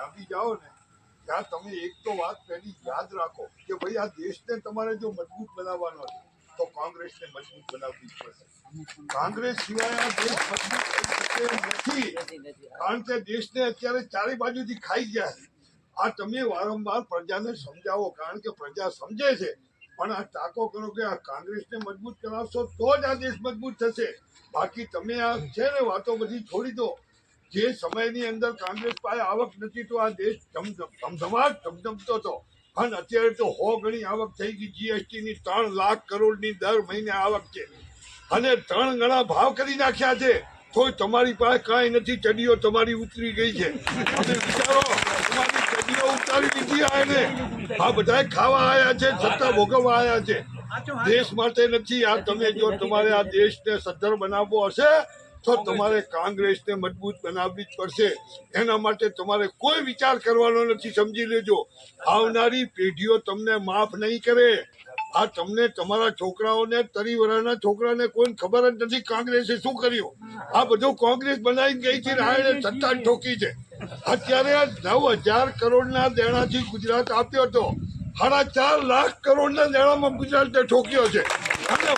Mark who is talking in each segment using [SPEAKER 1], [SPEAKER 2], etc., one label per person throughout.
[SPEAKER 1] જ્યાંથી જાઓ ને, ત્યાં તમે એક તો વાત પહેલી યાદ રાખો કે ભાઈ આ દેશને તમારે જો મજબૂત બનાવવાનો છે, તો કોંગ્રેસને મજબૂત બનાવવી પડશે. કોંગ્રેસ સિવાય આ દેશ મજબૂત નથી. કારણ કે દેશને અત્યારે ચારે બાજુથી ખાઈ ગયા છે. આ તમે વારંવાર પ્રજાને સમજાવો, કારણ કે પ્રજા સમજે છે. પણ આ ટાંકો કરો કે આ કોંગ્રેસને મજબૂત કરાવશો, તો જ આ દેશ મજબૂત થશે. બાકી તમે આ છે ને વાતો બધી છોડી દો. જે સમયની અંદર કોંગ્રેસ પાસે આવક નથી તો આ દેશ ધમધમ- ધમધમાટ ધમધમતો હતો. અને અત્યારે તો હો ગણી આવક થઈ ગઈ. જીએસટી ની ત્રણ લાખ કરોડની દર મહિને આવક છે. અને ત્રણ ગણા ભાવ કરી નાખ્યા છે. તો તમારી પાસે કાંઈ નથી. ચડીઓ તમારી ઉતરી ગઈ છે. તમે વિચારો તમારી ચડીઓ ઉતારી દીધી આ એને. આ બધાય ખાવા આવ્યા છે છતાં ભોગવવા આવ્યા છે. દેશ માટે નથી. આ તમે જો તમારે આ દેશને સદ્ધર બનાવવો હશે તો તમારે કોંગ્રેસને મજબૂત બનાવવી જ પડશે. એના માટે તમારે કોઈ વિચાર કરવાનો નથી, સમજી લેજો. આવનારી પેઢીઓ તમને માફ નહીં કરે. આ તમને તમારા છોકરાઓને, તરીવરાના છોકરાને કોઈ ખબર જ નથી કોંગ્રેસે શું કર્યું. આ બધું કોંગ્રેસ બનાવી ગઈ છે એને સત્તા ઠોકી છે. અત્યારે નવ હજાર કરોડના દેણાથી ગુજરાત આપ્યો હતો. સાડા ચાર લાખ કરોડના દેણામાં ગુજરાત ઠોક્યો છે. અને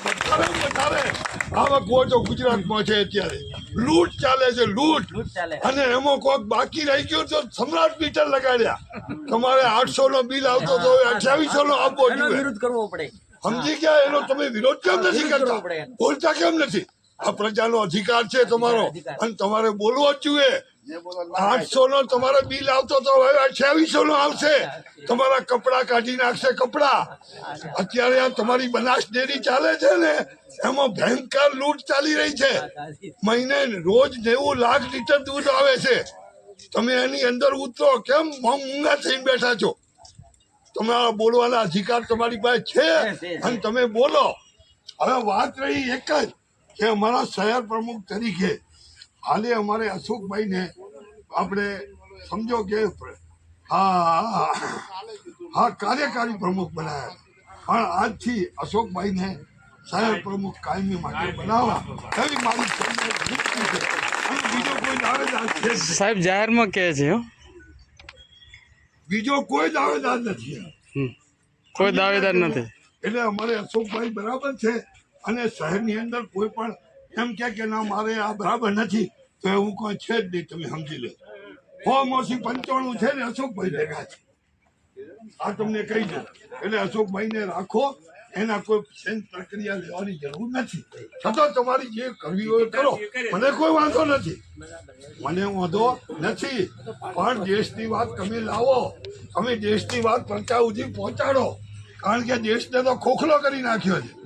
[SPEAKER 1] વધારે વધારે આવક હોય તો ગુજરાતમાં છે અત્યારે. લૂંટ ચાલે છે લૂંટ. અને એમાં કોક બાકી રહી ગયું તો સમ્રાટ મીટર લગાડ્યા. તમારે આઠસો નો બિલ આવતો તો અઠ્યાવીસો નો આપવો જોઈએ
[SPEAKER 2] વિરોધ કરવો પડે.
[SPEAKER 1] સમજી ગયા? એનો તમે વિરોધ કેમ નથી કરતા? બોલતા કેમ નથી? આ પ્રજાનો અધિકાર છે તમારો. અને તમારે બોલવો જ જોઈએ. આઠસો નો તમારો બિલ આવતો તો હવે અઠ્યાવીસો નો આવશે. તમારા કપડા કાઢી નાખશે કપડા. અત્યારે આ તમારી બનાસ ડેરી ચાલે છે ને એમાં ભયંકર લૂંટ ચાલી રહી છે. મહિને રોજ નેવું લાખ લીટર દૂધ આવે છે. તમે એની અંદર ઉતરો કેમ મૂંગા થઈને બેઠા છો? તમારા બોલવાના અધિકાર તમારી પાસે છે. અને તમે બોલો. હવે વાત રહી એક જ કે અમારા શહેર પ્રમુખ તરીકે હાલે અમારે અશોકભાઈને આપણે સમજો કે હા હા, કાર્યકારી પ્રમુખ બનાવ્યા પણ આજથી અશોકભાઈને સાહેબ પ્રમુખ કાયમી માટે બનાવવા. એવી મારી બીજો કોઈ દાવેદાર છે
[SPEAKER 3] સાહેબ જાહેરમાં કહે છે હો.
[SPEAKER 1] બીજો કોઈ દાવેદાર નથી.
[SPEAKER 3] કોઈ દાવેદાર નથી.
[SPEAKER 1] એટલે અમારે અશોકભાઈ બરાબર છે. અને શહેરની અંદર કોઈ પણ એમ કે કે, ના, મારે આ બરાબર નથી. તો એવું કોઈ છે જ નહીં, તમે સમજી લો. હો, મોસી પંચાણું છે ને અશોકભાઈ ભેગા છે. આ તમને કહી દઉં. એટલે અશોકભાઈને રાખો. એના કોઈ સેન પ્રક્રિયા લેવાની જરૂર નથી. છતાં તમારી જે કરવી હોય કરો. મને કોઈ વાંધો નથી. મને વાંધો નથી. પણ દેશની વાત તમે લાવો. તમે દેશની વાત પ્રજા સુધી પહોંચાડો. કારણ કે દેશને તો ખોખલો કરી નાખ્યો છે.